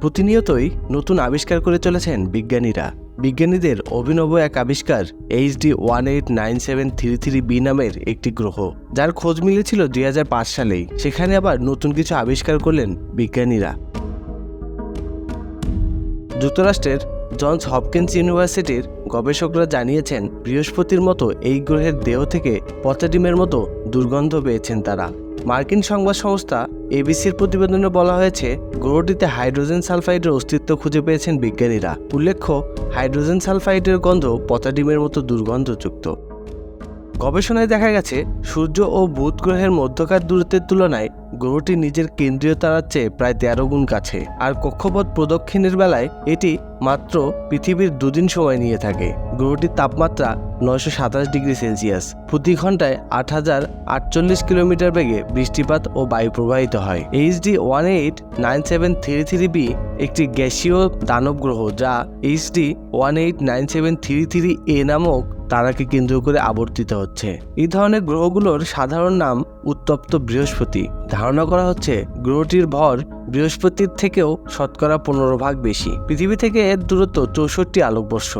প্রতিনিয়তই নতুন আবিষ্কার করে চলেছেন বিজ্ঞানীরা। বিজ্ঞানীদের অভিনব এক আবিষ্কার HD one eight nine seven three three B নামের একটি গ্রহ, যার খোঁজ মিলেছিল দুই হাজার পাঁচ সালেই। সেখানে আবার নতুন কিছু আবিষ্কার করলেন বিজ্ঞানীরা। যুক্তরাষ্ট্রের জনস হপকিন্স ইউনিভার্সিটির গবেষকরা জানিয়েছেন, বৃহস্পতির মতো এই গ্রহের দেহ থেকে পচা ডিমের মতো দুর্গন্ধ পেয়েছেন তারা। মার্কিন সংবাদ সংস্থা এবিসির প্রতিবেদনে বলা হয়েছে, গ্রহটিতে হাইড্রোজেন সালফাইডের অস্তিত্ব খুঁজে পেয়েছেন বিজ্ঞানীরা। উল্লেখ্য, হাইড্রোজেন সালফাইডের গন্ধ পচা ডিমের মতো দুর্গন্ধযুক্ত। গবেষণায় দেখা গেছে, সূর্য ও বুধ গ্রহের মধ্যকার দূরত্বের তুলনায় গ্রহটি নিজের কেন্দ্রীয় তারার চেয়ে প্রায় তেরো গুণ কাছে। আর কক্ষপথ প্রদক্ষিণের বেলায় এটি মাত্র পৃথিবীর দুদিন সময় নিয়ে থাকে। গ্রহটির তাপমাত্রা নয়শো সাতাশ ডিগ্রি সেলসিয়াস। প্রতি ঘন্টায় আট হাজার আটচল্লিশ কিলোমিটার বেগে বৃষ্টিপাত ও বায়ু প্রবাহিত হয়। HD one eight nine seven three three B একটি গ্যাসীয় দানব গ্রহ, যা HD one eight nine seven three three A নামক তারাকে কেন্দ্র করে আবর্তিত হচ্ছে। এই ধরনের গ্রহগুলোর সাধারণ নাম উত্তপ্ত বৃহস্পতি। ধারণা করা হচ্ছে গ্রহটির ভর বৃহস্পতির থেকেও শতকরা পনেরো ভাগ বেশি। পৃথিবী থেকে এর দূরত্ব চৌষট্টি আলোকবর্ষ।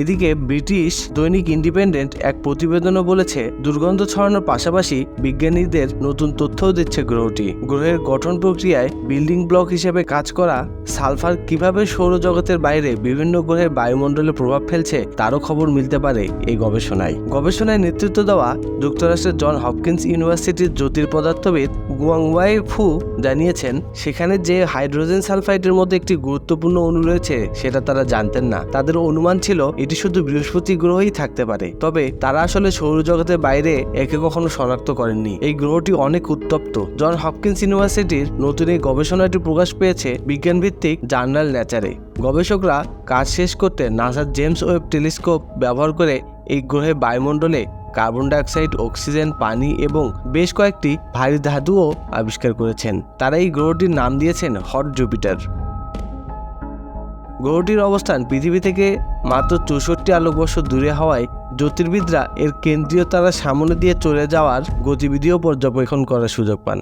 এদিকে ব্রিটিশ দৈনিক ইন্ডিপেন্ডেন্ট এক প্রতিবেদনও বলেছে, দুর্গন্ধ ছড়ানোর পাশাপাশি বিজ্ঞানীদের নতুন তথ্যও দিচ্ছে গ্রহটি। গ্রহের গঠন প্রক্রিয়ায় বিল্ডিং ব্লক হিসেবে কাজ করা, সালফার কীভাবে সৌরজগতের বাইরে বিভিন্ন গ্রহের বায়ুমণ্ডলে প্রভাব ফেলছে, তারও খবর মিলতে পারে এই গবেষণায়। গবেষণায় নেতৃত্ব দেওয়া যুক্তরাষ্ট্রের জন হপকিন্স ইউনিভার্সিটির জ্যোতির্পদার্থবিদ গুয়াংওয়াই ফু জানিয়েছেন, সেখানে যে হাইড্রোজেন সালফাইডের মধ্যে একটি গুরুত্বপূর্ণ অণু রয়েছে, সেটা তারা জানতেন না। তাদের অনুমান ছিল এটি শুধু বৃহস্পতি গ্রহই থাকতে পারে, তবে তারা আসলে সৌরজগতের বাইরে একে কখনো শনাক্ত করেননি। এই গ্রহটি অনেক উত্তপ্ত। জন হপকিন্স ইউনিভার্সিটির নতুন এই গবেষণাটি প্রকাশ পেয়েছে বিজ্ঞানভিত্তিক জার্নাল ন্যাচারে। গবেষকরা কাজ শেষ করতে নাসার জেমস ওয়েব টেলিস্কোপ ব্যবহার করে এই গ্রহে বায়ুমণ্ডলে কার্বন ডাইঅক্সাইড, অক্সিজেন, পানি এবং বেশ কয়েকটি ভারী ধাতুও আবিষ্কার করেছেন। তারা এই গ্রহটির নাম দিয়েছেন হট জুপিটার। গ্রহটির অবস্থান পৃথিবী থেকে মাত্র চৌষট্টি আলোকবর্ষ দূরে হওয়ায় জ্যোতির্বিদরা এর কেন্দ্রীয় তারা সামনে দিয়ে চলে যাওয়ার গতিবিধিও পর্যবেক্ষণ করার সুযোগ পান।